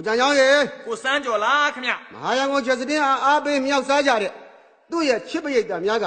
ကိုကြံကြောင်းရေကိုစမ်းကြော်လားခင်ဗျမဟာရန်ကုန်ချက်စတင်းအားအားပေးမြောက်စားကြတဲ့သူ့ရဲ့ချစ်ပရိတ်တများက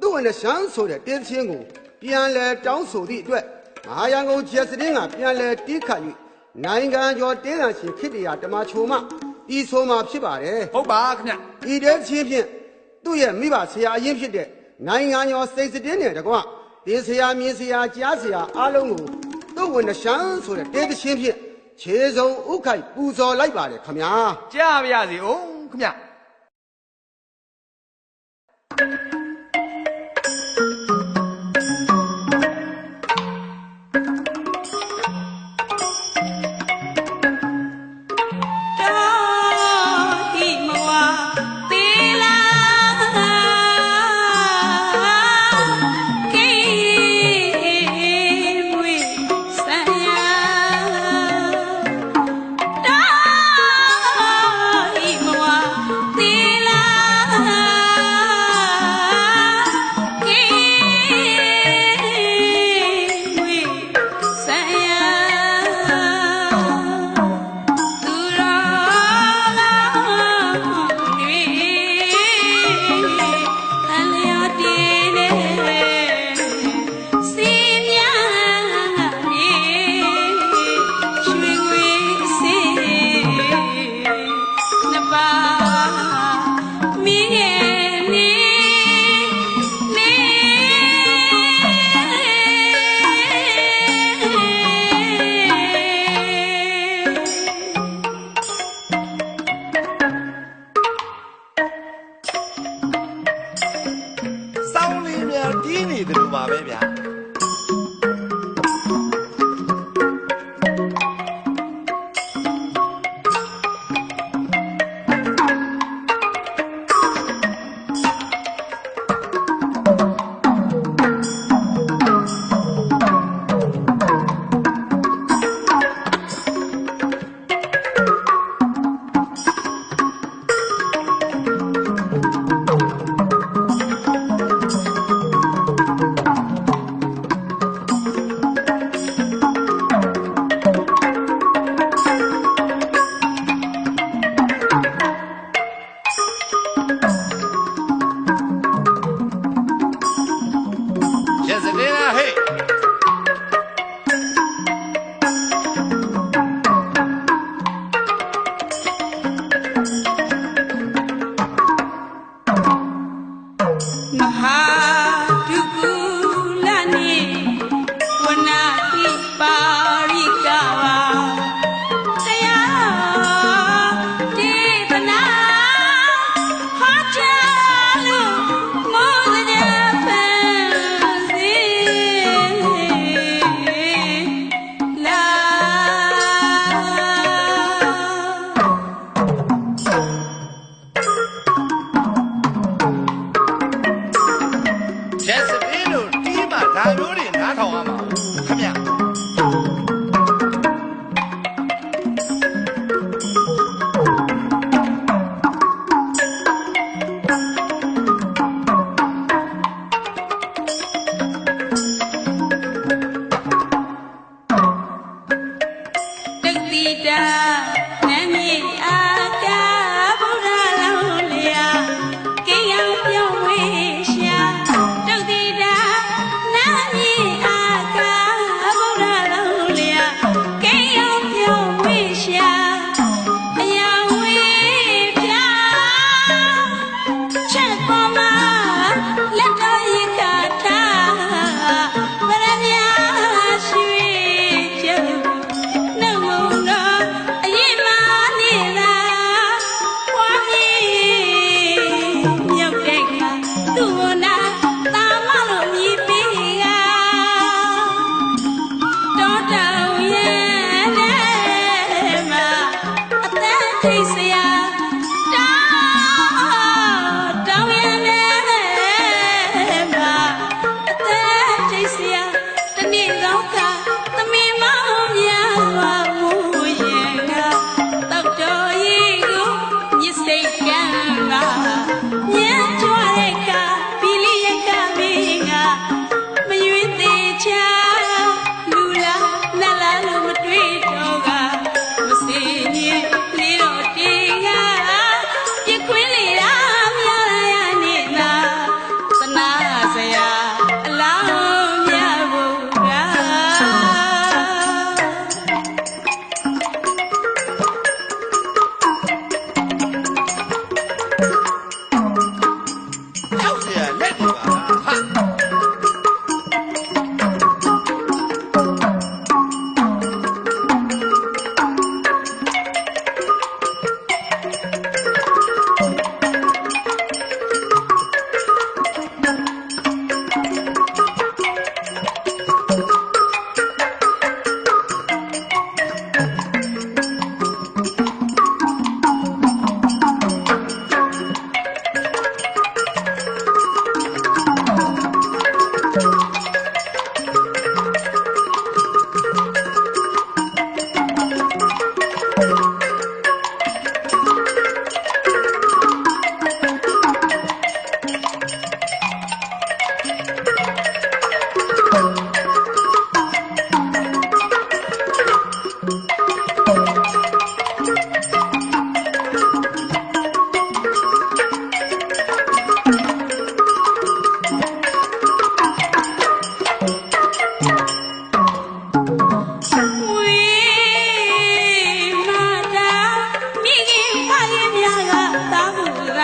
သူ့ဝင်တဲ့ရှမ်းဆိုတဲ့တင်းချင်းကိုပြန်လဲတောင်းဆိုသည့်အတွက်မဟာရန်ကုန်ချက်စတင်းကပြန်လဲတီးခတ်၍နိုင်ငံကျော်တင်းဟန်ရှင်ခိတ္တရာဓမ္မချိုမဤဆိုမှာဖြစ်ပါတယ်ဟုတ်ပါခင်ဗျဤတဲ့ချင်းဖြင့်သူ့ရဲ့မိဘဆရာအရင်ဖြစ်တဲ့နိုင်ငံကျော်စိတ်စတင်းနဲ့တကွတင်းဆရာမြင်းဆရာကြားဆရာအားလုံးကိုသူ့ဝင်တဲ့ရှမ်းဆိုတဲ့တင်းချင်းဖြင့် ခြေစုံဥခိုက်ပူဇော်လိုက်ပါတယ်ခမညာကြားပါရစေအောင်ခင်ဗျ များတီးနေတယ်လို့ပါပဲဗျာ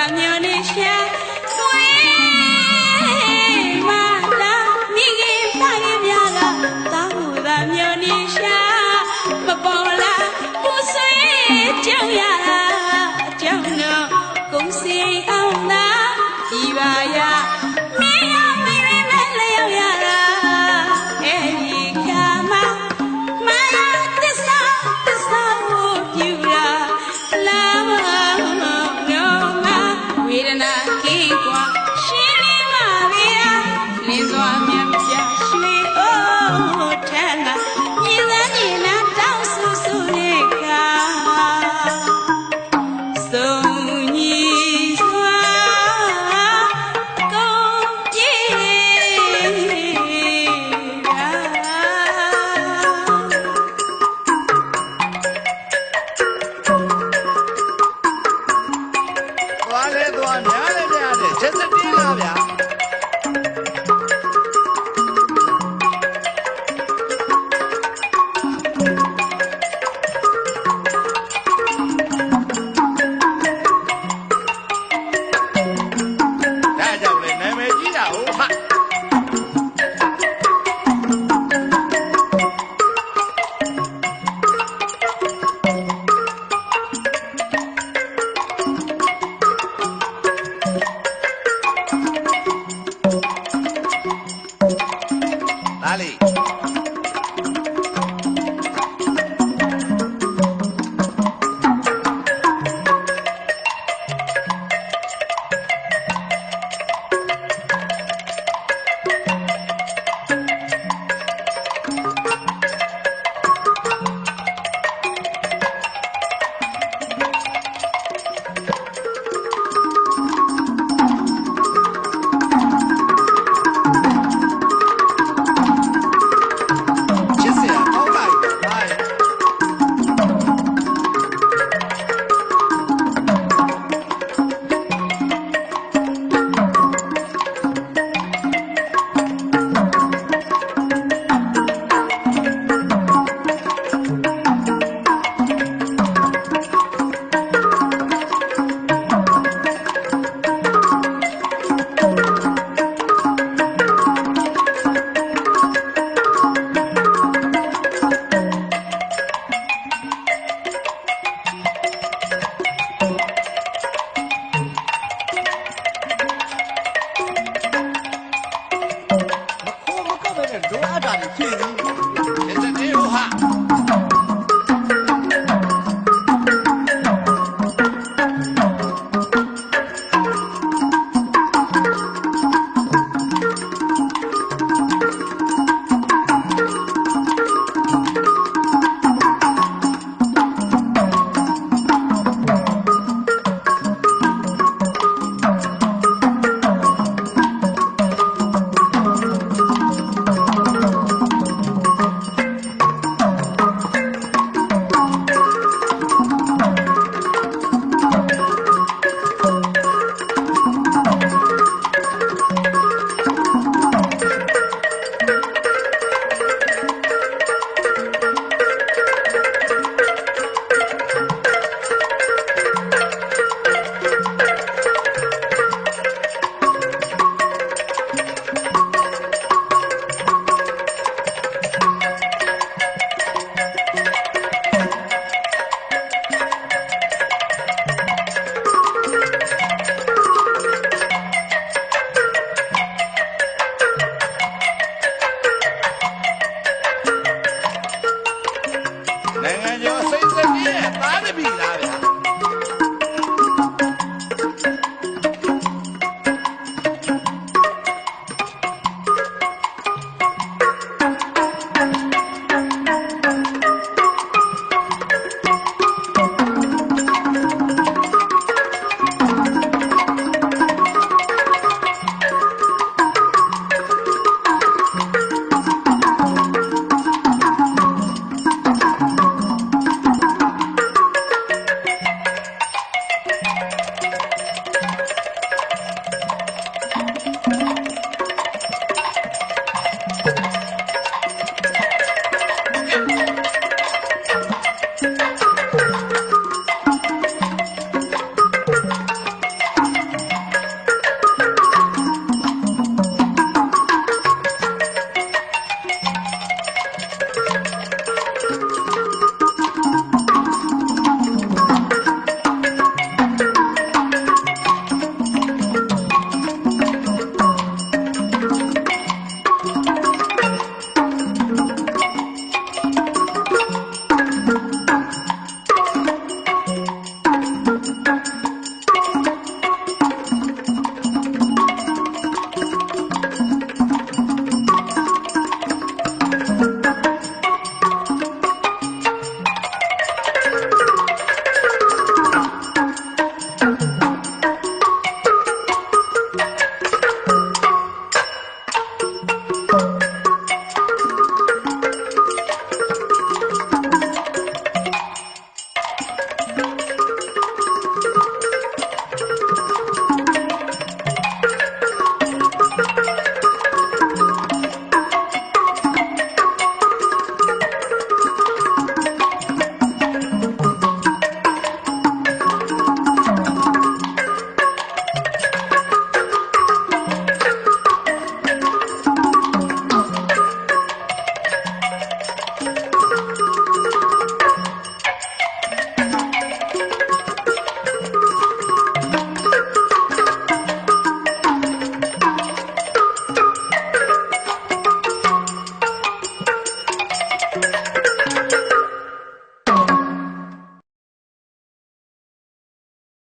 안녕 히.